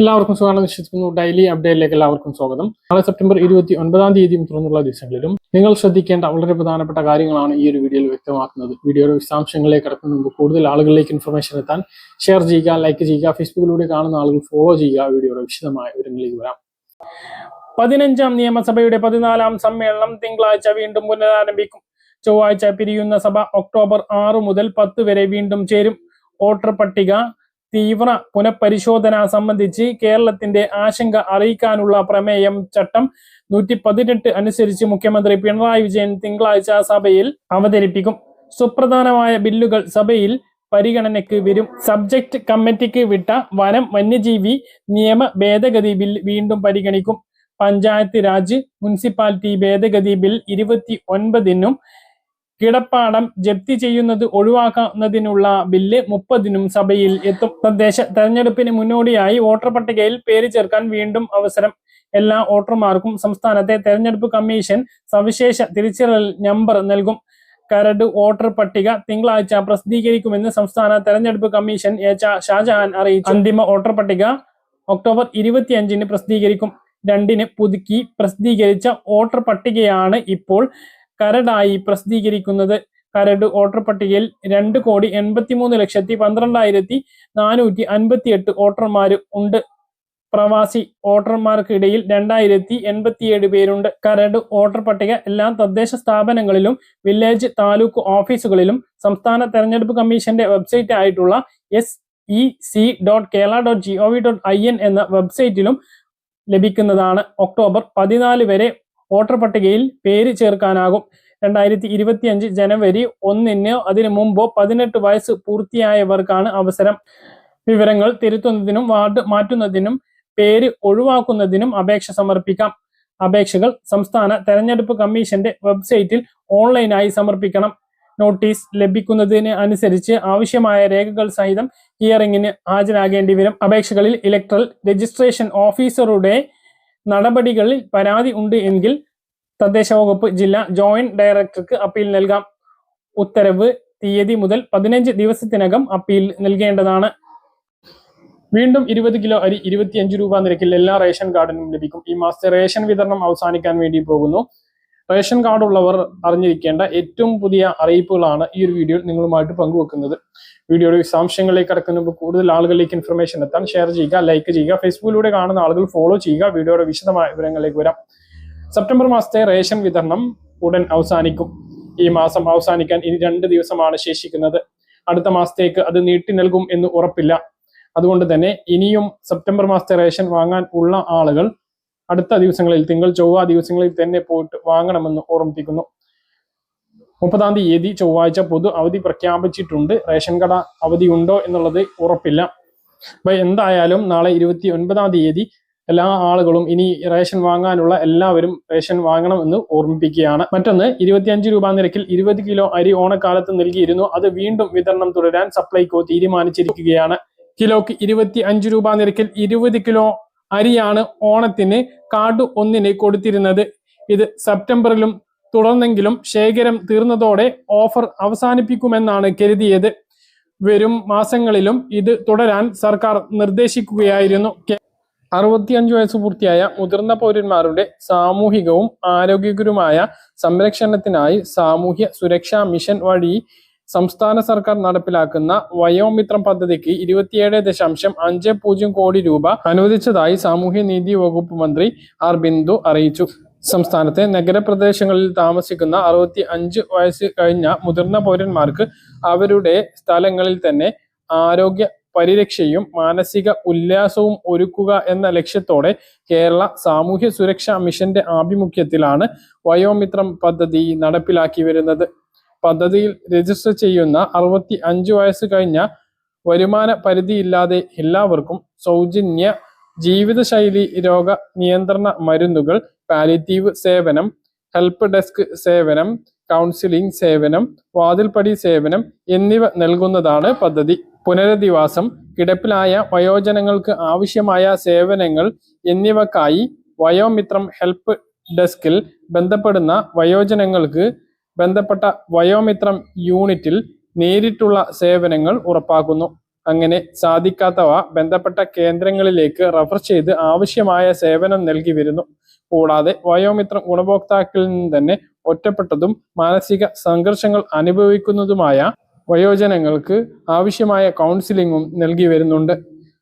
എല്ലാവർക്കും സുഖമാണെന്ന് വിശ്വസിക്കുന്നു. ഡെയിലി അപ്ഡേറ്റിലേക്ക് എല്ലാവർക്കും സ്വാഗതം. നാളെ സെപ്റ്റംബർ ഇരുപത്തി ഒൻപതാം തീയതിയും തുറന്നുള്ള ദിവസങ്ങളിലും നിങ്ങൾ ശ്രദ്ധിക്കേണ്ട വളരെ പ്രധാനപ്പെട്ട കാര്യങ്ങളാണ് ഈ ഒരു വീഡിയോയിൽ വ്യക്തമാക്കുന്നത്. വീഡിയോയുടെ വിശദാംശങ്ങളിലേക്ക് കടക്കുന്ന മുമ്പ് കൂടുതൽ ആളുകളിലേക്ക് ഇൻഫർമേഷൻ എത്താൻ ഷെയർ ചെയ്യുക ലൈക്ക് ചെയ്യുക ഫേസ്ബുക്കിലൂടെ കാണുന്ന ആളുകൾ ഫോളോ ചെയ്യുക. വീഡിയോയുടെ വിശദമായ വിവരങ്ങളിലേക്ക് വരാം. പതിനഞ്ചാം നിയമസഭയുടെ പതിനാലാം സമ്മേളനം തിങ്കളാഴ്ച വീണ്ടും പുനരാരംഭിക്കും. ചൊവ്വാഴ്ച പിരിയുന്ന സഭ ഒക്ടോബർ ആറ് മുതൽ പത്ത് വരെ വീണ്ടും ചേരും. വോട്ടർ പട്ടിക തീവ്ര പുനഃപരിശോധന സംബന്ധിച്ച് കേരളത്തിന്റെ ആശങ്ക അറിയിക്കാനുള്ള പ്രമേയം ചട്ടം നൂറ്റി പതിനെട്ട് അനുസരിച്ച് മുഖ്യമന്ത്രി പിണറായി വിജയൻ തിങ്കളാഴ്ച സഭയിൽ അവതരിപ്പിക്കും. സുപ്രധാനമായ ബില്ലുകൾ സഭയിൽ പരിഗണനയ്ക്ക് വരും. സബ്ജക്ട് കമ്മിറ്റിക്ക് വിട്ട വനം വന്യജീവി നിയമ ഭേദഗതി ബിൽ വീണ്ടും പരിഗണിക്കും. പഞ്ചായത്ത് രാജ് മുനിസിപ്പാലിറ്റി ഭേദഗതി ബിൽ ഇരുപത്തി ഒൻപതിനും കിടപ്പാടം ജപ്തി ചെയ്യുന്നത് ഒഴിവാക്കുന്നതിനുള്ള ബില്ല് മുപ്പതിനും സഭയിൽ എത്തും. തദ്ദേശ തെരഞ്ഞെടുപ്പിന് മുന്നോടിയായി വോട്ടർ പട്ടികയിൽ പേര് ചേർക്കാൻ വീണ്ടും അവസരം. എല്ലാ വോട്ടർമാർക്കും സംസ്ഥാനത്തെ തെരഞ്ഞെടുപ്പ് കമ്മീഷൻ സവിശേഷ തിരിച്ചറിയൽ നമ്പർ നൽകും. കരട് വോട്ടർ പട്ടിക തിങ്കളാഴ്ച പ്രസിദ്ധീകരിക്കുമെന്ന് സംസ്ഥാന തെരഞ്ഞെടുപ്പ് കമ്മീഷൻ എച്ച് ഷാജഹാൻ അറിയിച്ചു. അന്തിമ വോട്ടർ പട്ടിക ഒക്ടോബർ ഇരുപത്തിയഞ്ചിന് പ്രസിദ്ധീകരിക്കും. രണ്ടിന് പുതുക്കി പ്രസിദ്ധീകരിച്ച വോട്ടർ പട്ടികയാണ് ഇപ്പോൾ കരടായി പ്രസിദ്ധീകരിക്കുന്നത് കരട് വോട്ടർ പട്ടികയിൽ രണ്ട് കോടി എൺപത്തിമൂന്ന് ലക്ഷത്തി പന്ത്രണ്ടായിരത്തി നാനൂറ്റി അൻപത്തി എട്ട് വോട്ടർമാർ ഉണ്ട്. പ്രവാസി വോട്ടർമാർക്കിടയിൽ രണ്ടായിരത്തി എൺപത്തിയേഴ് പേരുണ്ട്. കരട് വോട്ടർ പട്ടിക എല്ലാ തദ്ദേശ സ്ഥാപനങ്ങളിലും വില്ലേജ് താലൂക്ക് ഓഫീസുകളിലും സംസ്ഥാന തെരഞ്ഞെടുപ്പ് കമ്മീഷന്റെ വെബ്സൈറ്റ് ആയിട്ടുള്ള S E C dot Kerala dot G O V dot I N എന്ന വെബ്സൈറ്റിലും ലഭിക്കുന്നതാണ്. ഒക്ടോബർ പതിനാല് വരെ വോട്ടർ പട്ടികയിൽ പേര് ചേർക്കാനാകും. രണ്ടായിരത്തി ഇരുപത്തി അഞ്ച് ജനുവരി ഒന്നിന് അതിനു മുമ്പോ പതിനെട്ട് വയസ്സ് പൂർത്തിയായവർക്കാണ് അവസരം. വിവരങ്ങൾ തിരുത്തുന്നതിനും വാർഡ് മാറ്റുന്നതിനും പേര് ഒഴിവാക്കുന്നതിനും അപേക്ഷ സമർപ്പിക്കാം. അപേക്ഷകൾ സംസ്ഥാന തെരഞ്ഞെടുപ്പ് കമ്മീഷന്റെ വെബ്സൈറ്റിൽ ഓൺലൈനായി സമർപ്പിക്കണം. നോട്ടീസ് ലഭിക്കുന്നതിന് അനുസരിച്ച് ആവശ്യമായ രേഖകൾ സഹിതം ഹിയറിംഗിന് ഹാജരാകേണ്ടി വരും. അപേക്ഷകളിൽ ഇലക്ട്രൽ രജിസ്ട്രേഷൻ ഓഫീസറുടെ നടപടികളിൽ പരാതി ഉണ്ട് എങ്കിൽ തദ്ദേശ വകുപ്പ് ജില്ലാ ജോയിന്റ് ഡയറക്ടർക്ക് അപ്പീൽ നൽകാം. ഉത്തരവ് തീയതി മുതൽ പതിനഞ്ച് ദിവസത്തിനകം അപ്പീൽ നൽകേണ്ടതാണ്. വീണ്ടും ഇരുപത് കിലോ അരി ഇരുപത്തിയഞ്ച് രൂപ നിരക്കിൽ എല്ലാ റേഷൻ കാർഡിനും ലഭിക്കും. ഈ മാസത്തെ റേഷൻ വിതരണം അവസാനിക്കാൻ വേണ്ടി പോകുന്നു. റേഷൻ കാർഡ് ഉള്ളവർ അറിഞ്ഞിരിക്കേണ്ട ഏറ്റവും പുതിയ അറിയിപ്പുകളാണ് ഈ ഒരു വീഡിയോയിൽ നിങ്ങളുമായിട്ട് പങ്കുവെക്കുന്നത്. വീഡിയോയുടെ വിശദാംശങ്ങളിലേക്ക് കടക്കുന്ന കൂടുതൽ ആളുകളിലേക്ക് ഇൻഫർമേഷൻ എത്താൻ ഷെയർ ചെയ്യുക ലൈക്ക് ചെയ്യുക ഫേസ്ബുക്കിലൂടെ കാണുന്ന ആളുകൾ ഫോളോ ചെയ്യുക. വീഡിയോയുടെ വിശദമായ വിവരങ്ങളിലേക്ക് വരാം. സെപ്റ്റംബർ മാസത്തെ റേഷൻ വിതരണം ഉടൻ അവസാനിക്കും. ഈ മാസം അവസാനിക്കാൻ ഇനി രണ്ട് ദിവസമാണ് ശേഷിക്കുന്നത്. അടുത്ത മാസത്തേക്ക് അത് നീട്ടി നൽകും എന്ന് ഉറപ്പില്ല. അതുകൊണ്ട് തന്നെ ഇനിയും സെപ്റ്റംബർ മാസത്തെ റേഷൻ വാങ്ങാൻ ഉള്ള ആളുകൾ അടുത്ത ദിവസങ്ങളിൽ തിങ്കൾ ചൊവ്വ ദിവസങ്ങളിൽ തന്നെ പോയിട്ട് വാങ്ങണമെന്ന് ഓർമ്മിപ്പിക്കുന്നു. മുപ്പതാം തീയതി ചൊവ്വാഴ്ച പൊതു അവധി പ്രഖ്യാപിച്ചിട്ടുണ്ട്. റേഷൻ കട അവധി ഉണ്ടോ എന്നുള്ളത് ഉറപ്പില്ല. അപ്പൊ എന്തായാലും നാളെ ഇരുപത്തി ഒൻപതാം തീയതി എല്ലാ ആളുകളും ഇനി റേഷൻ വാങ്ങാനുള്ള എല്ലാവരും റേഷൻ വാങ്ങണമെന്ന് ഓർമ്മിപ്പിക്കുകയാണ്. മറ്റൊന്ന് ഇരുപത്തിയഞ്ച് രൂപ നിരക്കിൽ ഇരുപത് കിലോ അരി ഓണക്കാലത്ത് നൽകിയിരുന്നു. അത് വീണ്ടും വിതരണം തുടരാൻ സപ്ലൈകോ തീരുമാനിച്ചിരിക്കുകയാണ്. കിലോക്ക് ഇരുപത്തി അഞ്ച് രൂപ നിരക്കിൽ ഇരുപത് കിലോ അരിയാണ് ഓണത്തിന് കാട്ടു ഒന്നിന് കൊടുത്തിരുന്നത്. ഇത് സെപ്റ്റംബറിലും തുടർന്നെങ്കിലും ശേഖരം തീർന്നതോടെ ഓഫർ അവസാനിപ്പിക്കുമെന്നാണ് കരുതിയത്. വരും മാസങ്ങളിലും ഇത് തുടരാൻ സർക്കാർ നിർദ്ദേശിക്കുകയായിരുന്നു. അറുപത്തിയഞ്ച് വയസ്സ് പൂർത്തിയായ മുതിർന്ന പൗരന്മാരുടെ സാമൂഹികവും ആരോഗ്യകരവുമായ സംരക്ഷണത്തിനായി സാമൂഹ്യ സുരക്ഷാ മിഷൻ വഴി സംസ്ഥാന സർക്കാർ നടപ്പിലാക്കുന്ന വയോമിത്രം പദ്ധതിക്ക് ഇരുപത്തിയേഴ് ദശാംശം അഞ്ച് പൂജ്യം കോടി രൂപ അനുവദിച്ചതായി സാമൂഹ്യനീതി വകുപ്പ് മന്ത്രി ആർ ബിന്ദു അറിയിച്ചു. സംസ്ഥാനത്തെ നഗരപ്രദേശങ്ങളിൽ താമസിക്കുന്ന അറുപത്തി അഞ്ച് വയസ്സ് കഴിഞ്ഞ മുതിർന്ന പൗരന്മാർക്ക് അവരുടെ സ്ഥലങ്ങളിൽ തന്നെ ആരോഗ്യ പരിരക്ഷയും മാനസിക ഉല്ലാസവും ഒരുക്കുക എന്ന ലക്ഷ്യത്തോടെ കേരള സാമൂഹ്യ സുരക്ഷാ മിഷന്റെ ആഭിമുഖ്യത്തിലാണ് വയോമിത്രം പദ്ധതി നടപ്പിലാക്കി വരുന്നത്. പദ്ധതിയിൽ രജിസ്റ്റർ ചെയ്യുന്ന അറുപത്തി അഞ്ച് വയസ്സ് കഴിഞ്ഞ വരുമാന പരിധിയില്ലാതെ എല്ലാവർക്കും സൗജന്യ ജീവിതശൈലി രോഗ നിയന്ത്രണ മരുന്നുകൾ പാലിറ്റീവ് സേവനം ഹെൽപ്പ് ഡെസ്ക് സേവനം കൗൺസിലിംഗ് സേവനം വാതിൽപ്പടി സേവനം എന്നിവ നൽകുന്നതാണ് പദ്ധതി. പുനരധിവാസം കിടപ്പിലായ വയോജനങ്ങൾക്ക് ആവശ്യമായ സേവനങ്ങൾ എന്നിവക്കായി വയോമിത്രം ഹെൽപ്പ് ഡെസ്കിൽ ബന്ധപ്പെടുന്ന വയോജനങ്ങൾക്ക് ബന്ധപ്പെട്ട വയോമിത്രം യൂണിറ്റിൽ നേരിട്ടുള്ള സേവനങ്ങൾ ഉറപ്പാക്കുന്നു. അങ്ങനെ സാധിക്കാത്തവ ബന്ധപ്പെട്ട കേന്ദ്രങ്ങളിലേക്ക് റഫർ ചെയ്ത് ആവശ്യമായ സേവനം നൽകി വരുന്നു. കൂടാതെ വയോമിത്രം ഗുണഭോക്താക്കളിൽ നിന്ന് തന്നെ ഒറ്റപ്പെട്ടതും മാനസിക സംഘർഷങ്ങൾ അനുഭവിക്കുന്നതുമായ വയോജനങ്ങൾക്ക് ആവശ്യമായ കൗൺസിലിംഗും നൽകി വരുന്നുണ്ട്.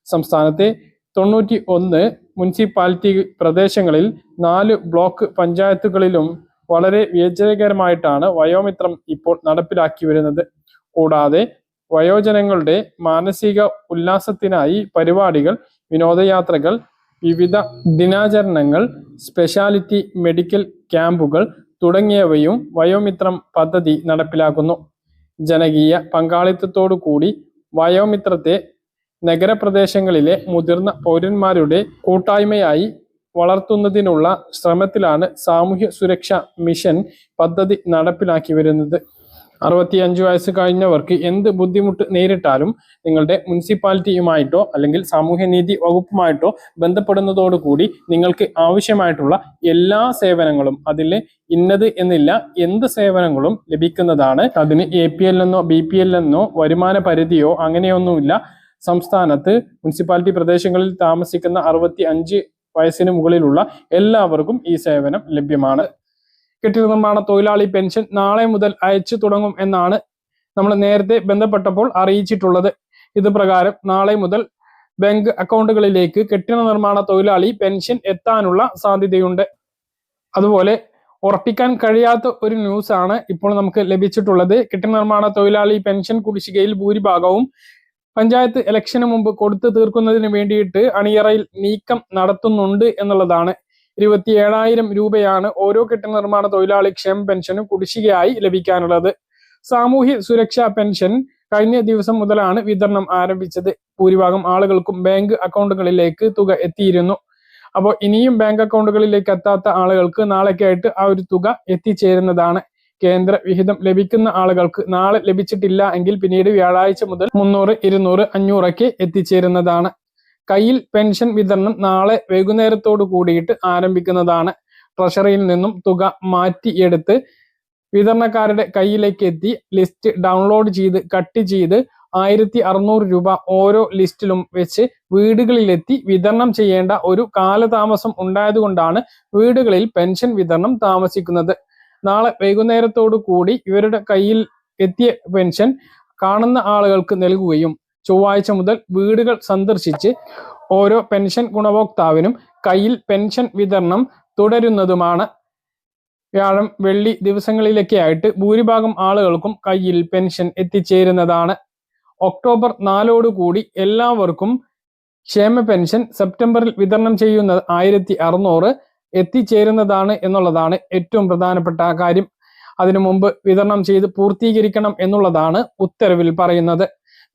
സംസ്ഥാനത്തെ തൊണ്ണൂറ്റി ഒന്ന് മുനിസിപ്പാലിറ്റി പ്രദേശങ്ങളിൽ നാല് ബ്ലോക്ക് പഞ്ചായത്തുകളിലും വളരെ വിജയകരമായിട്ടാണ് വയോമിത്രം ഇപ്പോൾ നടപ്പിലാക്കി വരുന്നത്. കൂടാതെ വയോജനങ്ങളുടെ മാനസിക ഉല്ലാസത്തിനായി പരിപാടികൾ വിനോദയാത്രകൾ വിവിധ ദിനാചരണങ്ങൾ സ്പെഷ്യാലിറ്റി മെഡിക്കൽ ക്യാമ്പുകൾ തുടങ്ങിയവയും വയോമിത്രം പദ്ധതി നടപ്പിലാക്കുന്നു. ജനകീയ പങ്കാളിത്തത്തോടു കൂടി വയോമിത്രത്തെ നഗരപ്രദേശങ്ങളിലെ മുതിർന്ന പൗരന്മാരുടെ കൂട്ടായ്മയായി വളർത്തുന്നതിനുള്ള ശ്രമത്തിലാണ് സാമൂഹ്യ സുരക്ഷാ മിഷൻ പദ്ധതി നടപ്പിലാക്കി വരുന്നത്. അറുപത്തിയഞ്ച് വയസ്സ് കഴിഞ്ഞവർക്ക് എന്ത് ബുദ്ധിമുട്ട് നേരിട്ടാലും നിങ്ങളുടെ മുനിസിപ്പാലിറ്റിയുമായിട്ടോ അല്ലെങ്കിൽ സാമൂഹ്യനീതി വകുപ്പുമായിട്ടോ ബന്ധപ്പെടുന്നതോടുകൂടി നിങ്ങൾക്ക് ആവശ്യമായിട്ടുള്ള എല്ലാ സേവനങ്ങളും അതിൽ ഇന്നത് എന്നില്ല എന്ത് സേവനങ്ങളും ലഭിക്കുന്നതാണ്. അതിന് എ പി എൽ എന്നോ ബി പി എൽ എന്നോ വരുമാന പരിധിയോ അങ്ങനെയൊന്നുമില്ല. സംസ്ഥാനത്ത് മുനിസിപ്പാലിറ്റി പ്രദേശങ്ങളിൽ താമസിക്കുന്ന അറുപത്തി അഞ്ച് വയസ്സിന് മുകളിലുള്ള എല്ലാവർക്കും ഈ സേവനം ലഭ്യമാണ്. കെട്ടിട നിർമ്മാണ തൊഴിലാളി പെൻഷൻ നാളെ മുതൽ അയച്ചു തുടങ്ങും എന്നാണ് നമ്മൾ നേരത്തെ ബന്ധപ്പെട്ടപ്പോൾ അറിയിച്ചിട്ടുള്ളത്. ഇത് പ്രകാരം നാളെ മുതൽ ബാങ്ക് അക്കൗണ്ടുകളിലേക്ക് കെട്ടിട നിർമ്മാണ തൊഴിലാളി പെൻഷൻ എത്താനുള്ള സാധ്യതയുണ്ട്. അതുപോലെ ഉറപ്പിക്കാൻ കഴിയാത്ത ഒരു ന്യൂസ് ആണ് ഇപ്പോൾ നമുക്ക് ലഭിച്ചിട്ടുള്ളത്. കെട്ടിട നിർമ്മാണ തൊഴിലാളി പെൻഷൻ കുടിശ്ശികയിൽ ഭൂരിഭാഗവും പഞ്ചായത്ത് ഇലക്ഷന് മുമ്പ് കൊടുത്തു തീർക്കുന്നതിന് വേണ്ടിയിട്ട് അണിയറയിൽ നീക്കം നടത്തുന്നുണ്ട് എന്നുള്ളതാണ്. ഇരുപത്തി ഏഴായിരം രൂപയാണ് ഓരോ കെട്ടിട നിർമ്മാണ തൊഴിലാളി ക്ഷേമ പെൻഷനും കുടിശ്ശികയായി ലഭിക്കാനുള്ളത്. സാമൂഹ്യ സുരക്ഷാ പെൻഷൻ കഴിഞ്ഞ ദിവസം മുതലാണ് വിതരണം ആരംഭിച്ചത്. ഭൂരിഭാഗം ആളുകൾക്കും ബാങ്ക് അക്കൗണ്ടുകളിലേക്ക് തുക എത്തിയിരുന്നു. അപ്പോൾ ഇനിയും ബാങ്ക് അക്കൗണ്ടുകളിലേക്ക് എത്താത്ത ആളുകൾക്ക് നാളേക്കായിട്ട് ആ ഒരു തുക എത്തിച്ചേരുന്നതാണ്. കേന്ദ്ര വിഹിതം ലഭിക്കുന്ന ആളുകൾക്ക് നാളെ ലഭിച്ചിട്ടില്ല എങ്കിൽ പിന്നീട് വ്യാഴാഴ്ച മുതൽ മുന്നൂറ് ഇരുന്നൂറ് അഞ്ഞൂറൊക്കെ എത്തിച്ചേരുന്നതാണ്. കയ്യിൽ പെൻഷൻ വിതരണം നാളെ വൈകുന്നേരത്തോടു കൂടിയിട്ട് ആരംഭിക്കുന്നതാണ്. ട്രഷറിയിൽ നിന്നും തുക മാറ്റിയെടുത്ത് വിതരണക്കാരുടെ കയ്യിലേക്ക് എത്തി ലിസ്റ്റ് ഡൗൺലോഡ് ചെയ്ത് കട്ട് ചെയ്ത് ആയിരത്തി അറുന്നൂറ് രൂപ ഓരോ ലിസ്റ്റിലും വെച്ച് വീടുകളിലെത്തി വിതരണം ചെയ്യേണ്ട ഒരു കാലതാമസം ഉണ്ടായതുകൊണ്ടാണ് വീടുകളിൽ പെൻഷൻ വിതരണം താമസിക്കുന്നത്. നാളെ വൈകുന്നേരത്തോടു കൂടി ഇവരുടെ കയ്യിൽ എത്തിയ പെൻഷൻ കാണുന്ന ആളുകൾക്ക് നൽകുകയും ചൊവ്വാഴ്ച മുതൽ വീടുകൾ സന്ദർശിച്ച് ഓരോ പെൻഷൻ ഗുണഭോക്താവിനും കയ്യിൽ പെൻഷൻ വിതരണം തുടരുന്നതുമാണ്. വ്യാഴം വെള്ളി ദിവസങ്ങളിലൊക്കെ ആയിട്ട് ഭൂരിഭാഗം ആളുകൾക്കും കയ്യിൽ പെൻഷൻ എത്തിച്ചേരുന്നതാണ്. ഒക്ടോബർ നാലോടുകൂടി എല്ലാവർക്കും ക്ഷേമ പെൻഷൻ സെപ്റ്റംബറിൽ വിതരണം ചെയ്യുന്ന ആയിരത്തി അറുന്നൂറ് എത്തിച്ചേരുന്നതാണ് എന്നുള്ളതാണ് ഏറ്റവും പ്രധാനപ്പെട്ട കാര്യം. അതിനു മുമ്പ് വിതരണം ചെയ്ത് പൂർത്തീകരിക്കണം എന്നുള്ളതാണ് ഉത്തരവിൽ പറയുന്നത്.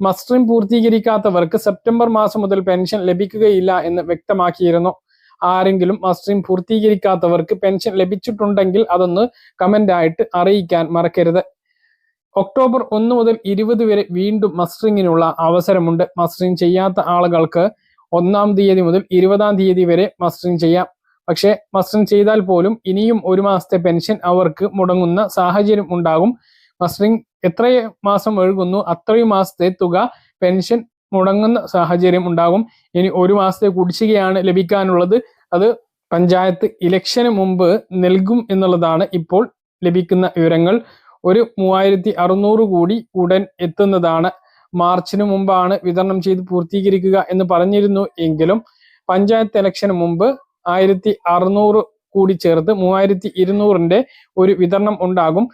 മസ്റ്ററിംഗ് പൂർത്തീകരിക്കാത്തവർക്ക് സെപ്റ്റംബർ മാസം മുതൽ പെൻഷൻ ലഭിക്കുകയില്ല എന്ന് വ്യക്തമാക്കിയിരുന്നു. ആരെങ്കിലും മസ്റ്ററിംഗ് പൂർത്തീകരിക്കാത്തവർക്ക് പെൻഷൻ ലഭിച്ചിട്ടുണ്ടെങ്കിൽ അതൊന്ന് കമന്റ് ആയിട്ട് അറിയിക്കാൻ മറക്കരുത്. ഒക്ടോബർ ഒന്ന് മുതൽ ഇരുപത് വരെ വീണ്ടും മസ്റ്ററിങ്ങിനുള്ള അവസരമുണ്ട്. മസ്റ്ററിങ് ചെയ്യാത്ത ആളുകൾക്ക് ഒന്നാം തീയതി മുതൽ ഇരുപതാം തീയതി വരെ മസ്റ്ററിങ് ചെയ്യാം. പക്ഷേ മസ്റ്ററിംഗ് ചെയ്താൽ പോലും ഇനിയും ഒരു മാസത്തെ പെൻഷൻ അവർക്ക് മുടങ്ങുന്ന സാഹചര്യം ഉണ്ടാകും. മസ്റ്ററിംഗ് എത്ര മാസം ഒഴുകുന്നു അത്രയും മാസത്തെ തുക പെൻഷൻ മുടങ്ങുന്ന സാഹചര്യം ഉണ്ടാകും. ഇനി ഒരു മാസത്തെ കുടിശ്ശികയാണ് ലഭിക്കാനുള്ളത്. അത് പഞ്ചായത്ത് ഇലക്ഷന് മുമ്പ് നൽകും എന്നുള്ളതാണ് ഇപ്പോൾ ലഭിക്കുന്ന വിവരങ്ങൾ. ഒരു മൂവായിരത്തി അറുന്നൂറ് കൂടി ഉടൻ എത്തുന്നതാണ്. മാർച്ചിന് മുമ്പാണ് വിതരണം ചെയ്ത് പൂർത്തീകരിക്കുക എന്ന് പറഞ്ഞിരുന്നു എങ്കിലും പഞ്ചായത്ത് ഇലക്ഷന് മുമ്പ് ആയിരത്തി അറുന്നൂറ് കൂടി ചേർത്ത് മൂവായിരത്തി ഇരുന്നൂറിന്റെ ഒരു വിതരണം ഉണ്ടാകും.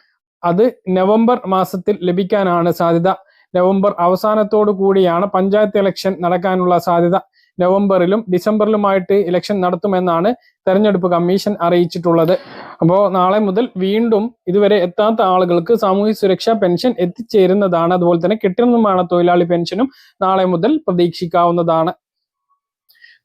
അത് നവംബർ മാസത്തിൽ ലഭിക്കാനാണ് സാധ്യത. നവംബർ അവസാനത്തോടു കൂടിയാണ് പഞ്ചായത്ത് ഇലക്ഷൻ നടക്കാനുള്ള സാധ്യത. നവംബറിലും ഡിസംബറിലുമായിട്ട് ഇലക്ഷൻ നടത്തുമെന്നാണ് തെരഞ്ഞെടുപ്പ് കമ്മീഷൻ അറിയിച്ചിട്ടുള്ളത്. അപ്പോൾ നാളെ മുതൽ വീണ്ടും ഇതുവരെ എത്താത്ത ആളുകൾക്ക് സാമൂഹ്യ സുരക്ഷാ പെൻഷൻ എത്തിച്ചേരുന്നതാണ്. അതുപോലെ തന്നെ കെട്ടിട നിർമ്മാണ തൊഴിലാളി പെൻഷനും നാളെ മുതൽ പ്രതീക്ഷിക്കാവുന്നതാണ്.